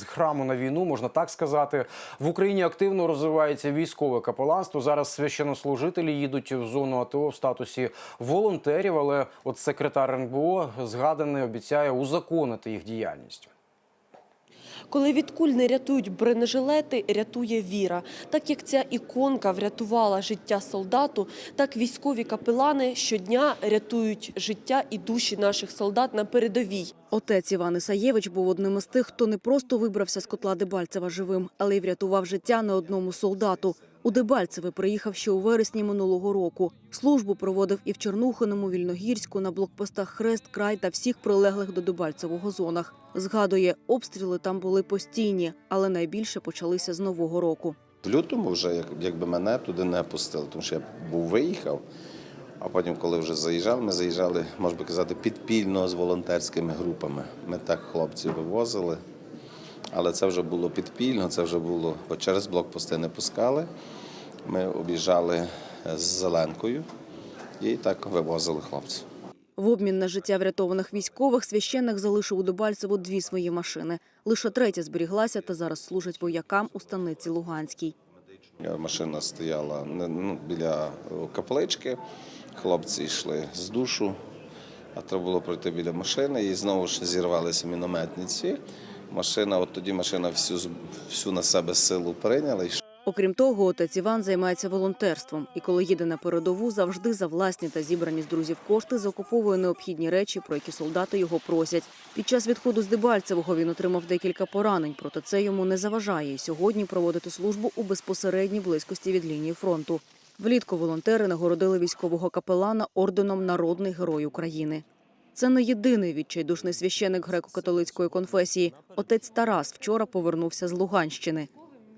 з храму на війну, можна так сказати. В Україні активно розвивається військове капеланство. Зараз священнослужителі їдуть в зону АТО в статусі волонтерів. Але от секретар РНБО згаданий обіцяє узаконити їх діяльність. Коли від куль не рятують бронежилети, рятує віра. Так як ця іконка врятувала життя солдату, так військові капелани щодня рятують життя і душі наших солдат на передовій. Отець Іван Ісаєвич був одним із тих, хто не просто вибрався з котла Дебальцева живим, але й врятував життя не одному солдату. У Дебальцеве приїхав ще у вересні минулого року. Службу проводив і в Чернухиному, Вільногірську, на блокпостах Хрест, Край та всіх прилеглих до Дебальцевого зонах. Згадує, обстріли там були постійні, але найбільше почалися з Нового року. В лютому вже як- якби мене туди не пустили, тому що я був виїхав. А потім, коли вже заїжджали, ми заїжджали, можна би казати, підпільно з волонтерськими групами. Ми так хлопців вивозили, але це вже було підпільно, це вже було, бо через блокпости не пускали. Ми об'їжджали з Зеленкою і так вивозили хлопців. В обмін на життя врятованих військових священник залишив у Дебальцево дві свої машини. Лише третя зберіглася та зараз служить воякам у станиці Луганській. Машина стояла ну, біля каплички, хлопці йшли з душу, а треба було пройти біля машини, і знову ж зірвалися мінометниці. Машина, от тоді машина всю, всю на себе силу прийняла. Окрім того, отець Іван займається волонтерством і коли їде на передову, завжди за власні та зібрані з друзів кошти закуповує необхідні речі, про які солдати його просять. Під час відходу з Дебальцевого він отримав декілька поранень, проте це йому не заважає і сьогодні проводити службу у безпосередній близькості від лінії фронту. Влітку волонтери нагородили військового капелана орденом Народний герой України. Це не єдиний відчайдушний священик греко-католицької конфесії. Отець Тарас вчора повернувся з Луганщини.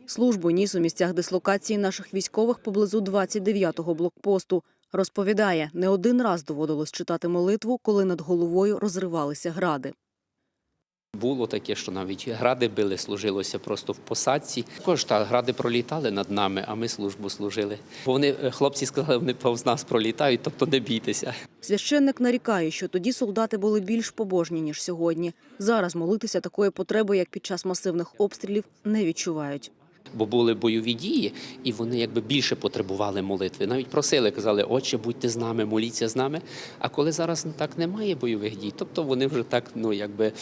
Службу ніс у місцях дислокації наших військових поблизу 29-го блокпосту. Розповідає, не один раз доводилось читати молитву, коли над головою розривалися гради. Було таке, що навіть гради били, служилося просто в посадці. Також та гради пролітали над нами, а ми службу служили. Бо вони е, хлопці сказали, вони повз нас пролітають, тобто не бійтеся. Священник нарікає, що тоді солдати були більш побожні, ніж сьогодні. Зараз молитися такої потреби, як під час масивних обстрілів, не відчувають. Бо були бойові дії, і вони якби більше потребували молитви. Навіть просили, казали, отче, будьте з нами, моліться з нами. А коли зараз так немає бойових дій, тобто вони вже так, ну якби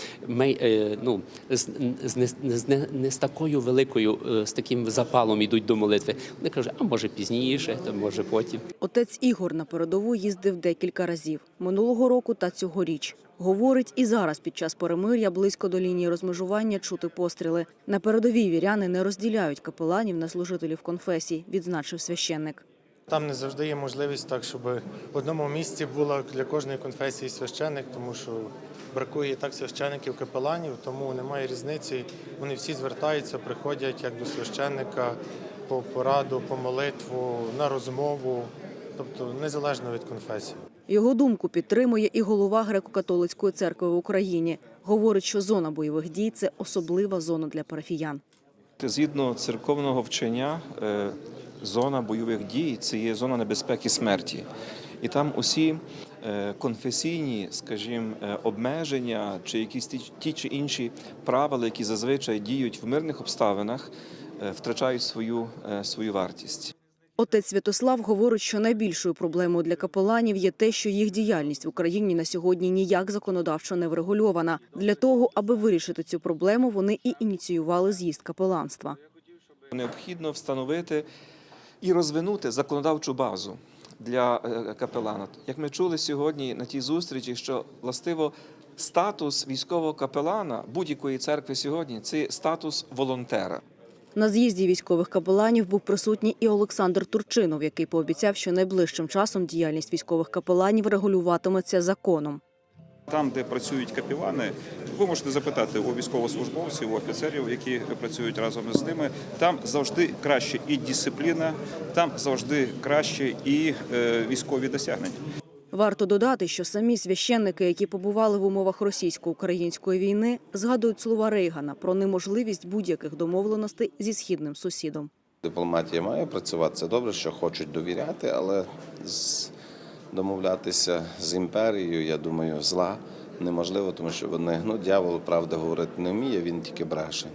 е, ну, з, з, з, не, не з такою великою, е, з таким запалом ідуть до молитви. Вони кажуть, а може пізніше, то може потім. Отець Ігор на передову їздив декілька разів минулого року та цьогоріч. Говорить, і зараз під час перемир'я близько до лінії розмежування чути постріли. На передовій віряни не розділяють капеланів на служителів конфесій, відзначив священник. Там не завжди є можливість так, щоб в одному місці була для кожної конфесії священик, тому що бракує так священиків, капеланів, тому немає різниці. Вони всі звертаються, приходять як до священника по пораду, по молитву, на розмову, тобто незалежно від конфесії. Його думку підтримує і голова греко-католицької церкви в Україні. Говорить, що зона бойових дій це особлива зона для парафіян. Згідно церковного вчення, е, зона бойових дій це є зона небезпеки смерті. І там усі е, конфесійні, скажімо, е, обмеження чи якісь ті- чи інші правила, які зазвичай діють в мирних обставинах, втрачають свою, свою вартість. Отець Святослав говорить, що найбільшою проблемою для капеланів є те, що їх діяльність в Україні на сьогодні ніяк законодавчо не врегульована. Для того, аби вирішити цю проблему, вони і ініціювали з'їзд капеланства. Необхідно встановити і розвинути законодавчу базу для е, капелана. Як ми чули сьогодні на тій зустрічі, що властиво статус військового капелана будь-якої церкви сьогодні це статус волонтера. На з'їзді військових капеланів був присутній і Олександр Турчинов, який пообіцяв, що найближчим часом діяльність військових капеланів регулюватиметься законом. Там, де працюють капілани, ви можете запитати у військовослужбовців, у офіцерів, які працюють разом з ними. Там завжди краще і дисципліна, там завжди краще і е, військові досягнення. Варто додати, що самі священники, які побували в умовах російсько-української війни, згадують слова Рейгана про неможливість будь-яких домовленостей зі східним сусідом. Дипломатія має працювати. Це добре, що хочуть довіряти, але домовлятися з імперією, я думаю, зла неможливо, тому що вони ну дьявол правда говорити не вміє, він тільки бреше.